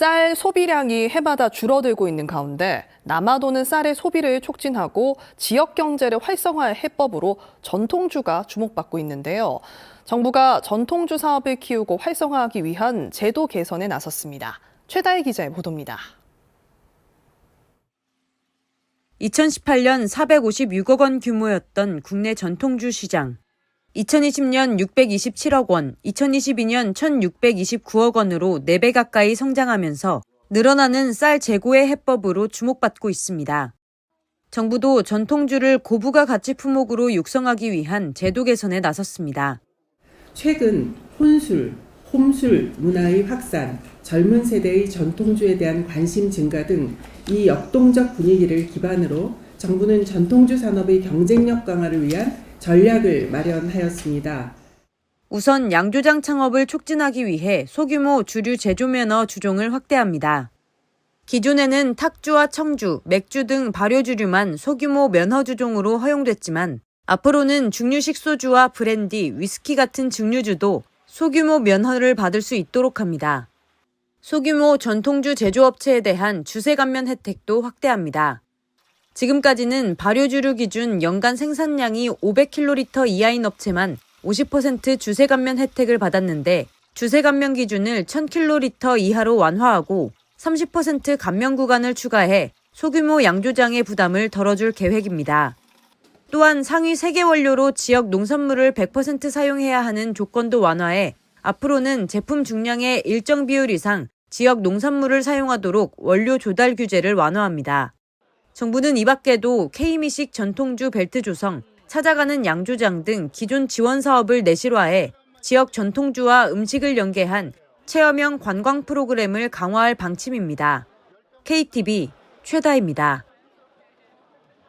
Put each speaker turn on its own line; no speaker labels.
쌀 소비량이 해마다 줄어들고 있는 가운데 남아도는 쌀의 소비를 촉진하고 지역 경제를 활성화할 해법으로 전통주가 주목받고 있는데요. 정부가 전통주 사업을 키우고 활성화하기 위한 제도 개선에 나섰습니다. 최다희 기자의 보도입니다.
2018년 456억 원 규모였던 국내 전통주 시장. 2020년 627억 원, 2022년 1629억 원으로 4배 가까이 성장하면서 늘어나는 쌀 재고의 해법으로 주목받고 있습니다. 정부도 전통주를 고부가 가치 품목으로 육성하기 위한 제도 개선에 나섰습니다.
최근 혼술, 홈술 문화의 확산, 젊은 세대의 전통주에 대한 관심 증가 등 이 역동적 분위기를 기반으로 정부는 전통주 산업의 경쟁력 강화를 위한 전략을 마련하였습니다.
우선 양조장 창업을 촉진하기 위해 소규모 주류 제조 면허 주종을 확대합니다. 기존에는 탁주와 청주, 맥주 등 발효주류만 소규모 면허 주종으로 허용됐지만 앞으로는 중류식 소주와 브랜디, 위스키 같은 증류주도 소규모 면허를 받을 수 있도록 합니다. 소규모 전통주 제조업체에 대한 주세 감면 혜택도 확대합니다. 지금까지는 발효주류 기준 연간 생산량이 500kl 이하인 업체만 50% 주세 감면 혜택을 받았는데 주세 감면 기준을 1000kl 이하로 완화하고 30% 감면 구간을 추가해 소규모 양조장의 부담을 덜어줄 계획입니다. 또한 상위 세계 원료로 지역 농산물을 100% 사용해야 하는 조건도 완화해 앞으로는 제품 중량의 일정 비율 이상 지역 농산물을 사용하도록 원료 조달 규제를 완화합니다. 정부는 이 밖에도 K미식 전통주 벨트 조성, 찾아가는 양조장 등 기존 지원 사업을 내실화해 지역 전통주와 음식을 연계한 체험형 관광 프로그램을 강화할 방침입니다. KTV 최다입니다.